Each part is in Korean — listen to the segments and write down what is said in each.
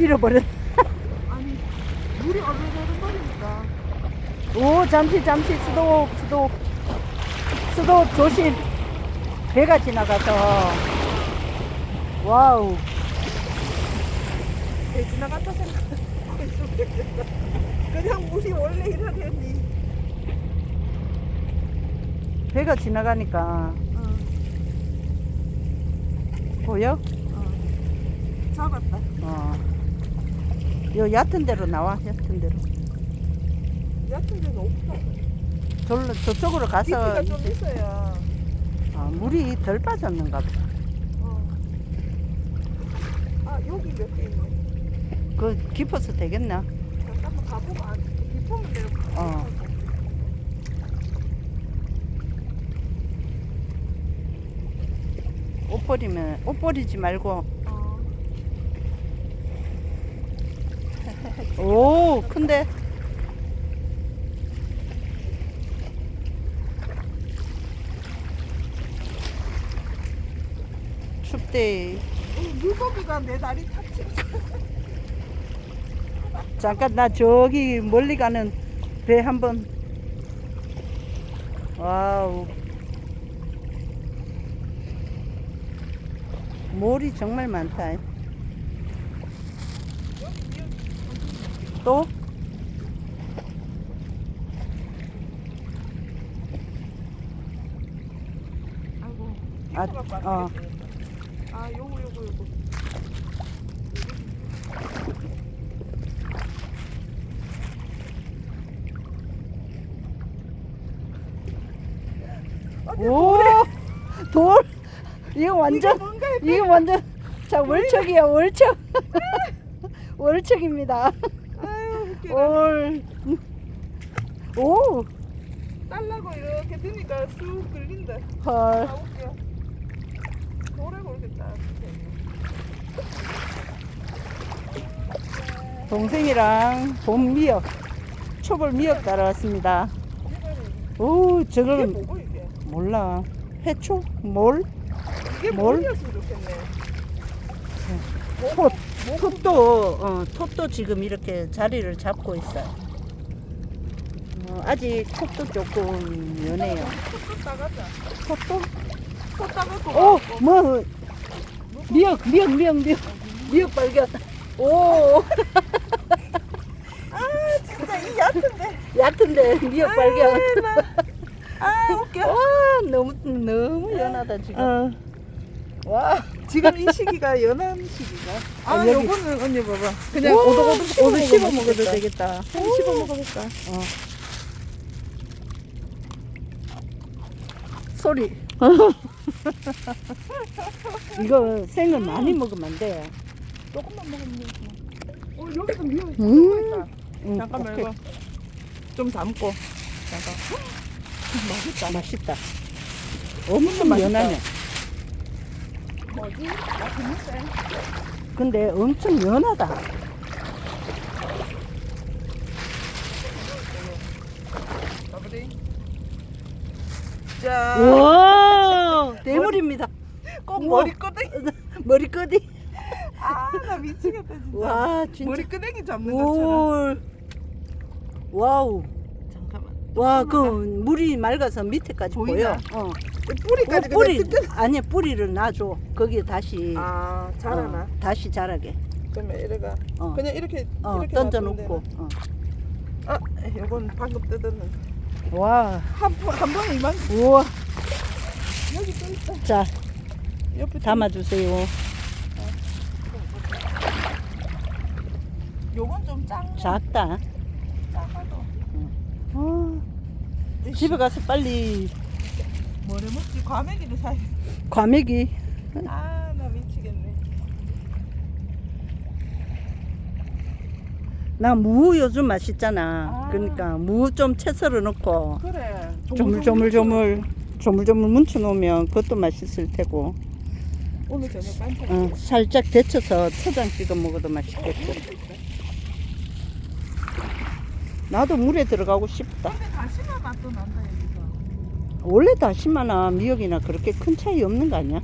잃어버렸. 아니 물이 얼얼얼얼거리니까 오 잠시 잠시 수도 수도 수도 조심. 배가 지나가서 와우 배 지나갔다 생각하고 있었겠다 그냥 물이 원래 이러더니 배가 지나가니까 어, 보여? 어. 잡았다 어. 요 얕은 데로 나와 얕은 데로. 얕은 데는 없다 절로 저쪽으로 가서 깊이가 좀 있어야 아, 물이 덜 빠졌는가 보다. 어. 아 여기 몇 개 있네 그 깊어서 되겠나? 잠깐만 가보고 안 깊으면 내가 어. 옷 버리면 옷 버리지 말고 어. 오 큰데? 춥대. 어, 물고기가 내 다리 탔지 잠깐 나 저기 멀리 가는 배 한번. 와우. 몰이 정말 많다 또? 아이고 아, 어. 아 요거 요거 요거 오! 돌! 이거 완전 뭔가 이거 완전 자 월척이야 월척 월척입니다 아유 웃기다 올. 오! 딸라고 이렇게 드니까 쑥 끌린다 헐. 아 웃겨 노래 모르겠다 동생이랑 봄 미역, 초벌 미역 따라왔습니다. 오, 이게 저걸 뭐고 이게 몰라. 해초? 몰? 이게 뭘? 뭘이었으면 좋겠네 톳. 톳도, 어, 톳도 지금 이렇게 자리를 잡고 있어요. 어, 아직 톳도 조금 연해요. 따가자 따가고 오, 뭐, 미역, 미역, 미역, 미역. 미역 발견. 오, 아 진짜 이 얕은데 얕은데 미역 발견. 아 웃겨 와, 너무, 너무 연하다, 지금. 어. 와. 지금 이 시기가 연한 시기가 아, 아, 여기. 요거는 언니 봐봐 그냥 우와, 오독오독 씹어, 오늘 씹어 먹어도 먹어도 되겠다. 한번 씹어 먹어볼까 어. 소리. 이거 생은 많이 먹으면 안 돼. 조금만 먹으면 되지 어 여기도 미역 음. 있다 응, 잠깐만 오케이. 이거 좀 담고 잠깐 맛있다 맛있다. 엄청 맛있다. 연하네. 뭐지? 아 재밌어 근데 엄청 연하다. 자 와, 대물입니다. 꼭 우와. 머리끄댕이 머리끄디. 아나 미치겠다 진짜 와, 진짜. 머리끄댕이 잡는 것처럼 오. 와우. 잠깐만 와, 그 물이 맑아서 밑에까지 보이나? 보여. 어. 뿌리까지 어, 뿌리 그냥 뜯 아니 뿌리를 놔줘. 거기에 다시 아 자라나 어, 다시 자라게. 그러면 이래가 어, 그냥 이렇게 어 이렇게 던져 놓고. 어. 놔두면 되나? 아 요건 방금 뜯었는 와, 한한 번에 이만 우와. 여기 또 있다 자, 옆에 또 담아주세요. 요건 좀 짱. 작다. 작아도. 어, 집에 가서 빨리 뭐래 먹지? 과메기를 사야. 과메기. 아, 나 미치겠네. 나 무 요즘 맛있잖아. 아. 그러니까 무 좀 채 썰어 넣고 그래. 조물조물조물 조물조물 뭉쳐 놓으면 그것도 맛있을 테고. 오늘 저녁 반찬. 어, 살짝 데쳐서 초장 찍어 먹어도 맛있겠고. 나도 물에 들어가고 싶다. 근데 다시마 맛도 난다 여기서. 원래 다시마나 미역이나 그렇게 큰 차이 없는 거 아니야?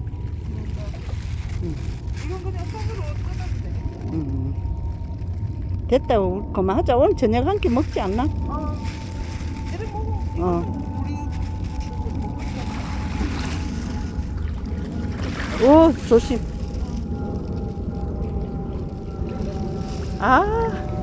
그러니까. 이건 그냥 손으로 뜯었대. 응. 음. 됐다, 그만하자. 오늘 저녁 한 끼 먹지 않나? 아, 어. 어. 오, 조심. 아.